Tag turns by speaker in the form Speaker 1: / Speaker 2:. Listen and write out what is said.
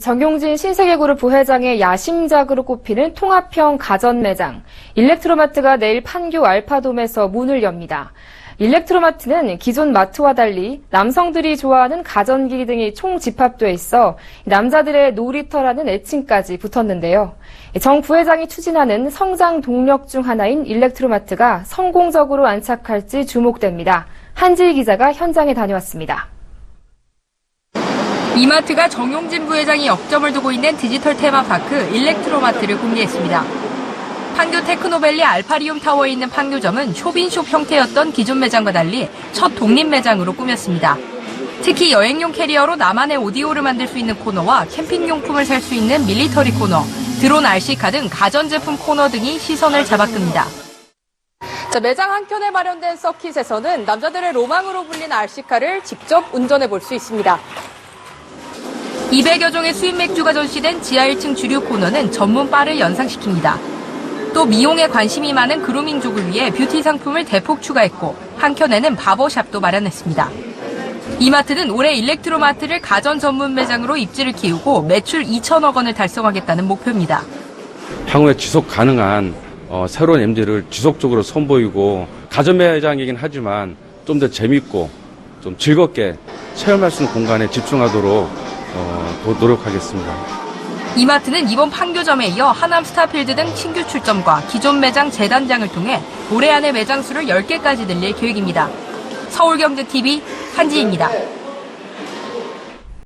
Speaker 1: 정용진 신세계그룹 부회장의 야심작으로 꼽히는 통합형 가전 매장 일렉트로마트가 내일 판교 알파돔에서 문을 엽니다. 일렉트로마트는 기존 마트와 달리 남성들이 좋아하는 가전기기 등이 총 집합돼 있어 남자들의 놀이터라는 애칭까지 붙었는데요. 정 부회장이 추진하는 성장 동력 중 하나인 일렉트로마트가 성공적으로 안착할지 주목됩니다. 한지희 기자가 현장에 다녀왔습니다.
Speaker 2: 이마트가 정용진 부회장이 역점을 두고 있는 디지털 테마파크 일렉트로마트를 공개했습니다. 판교 테크노밸리 알파리움 타워에 있는 판교점은 쇼빈숍 형태였던 기존 매장과 달리 첫 독립 매장으로 꾸몄습니다. 특히 여행용 캐리어로 나만의 오디오를 만들 수 있는 코너와 캠핑용품을 살 수 있는 밀리터리 코너, 드론 RC카 등 가전제품 코너 등이 시선을 잡아끕니다. 자, 매장 한켠에 마련된 서킷에서는 남자들의 로망으로 불린 RC카를 직접 운전해 볼 수 있습니다. 200여 종의 수입 맥주가 전시된 지하 1층 주류 코너는 전문 바를 연상시킵니다. 또 미용에 관심이 많은 그루밍족을 위해 뷰티 상품을 대폭 추가했고 한켠에는 바버샵도 마련했습니다. 이마트는 올해 일렉트로마트를 가전 전문 매장으로 입지를 키우고 매출 2천억 원을 달성하겠다는 목표입니다.
Speaker 3: 향후에 지속 가능한 어, 새로운 MD를 지속적으로 선보이고 가전 매장이긴 하지만 좀 더 재밌고 좀 즐겁게 체험할 수 있는 공간에 집중하도록 어, 도- 노력하겠습니다.
Speaker 2: 이마트는 이번 판교점에 이어 하남 스타필드 등 신규 출점과 기존 매장 재단장을 통해 올해 안에 매장 수를 10개까지 늘릴 계획입니다. 서울경제TV 한지입니다.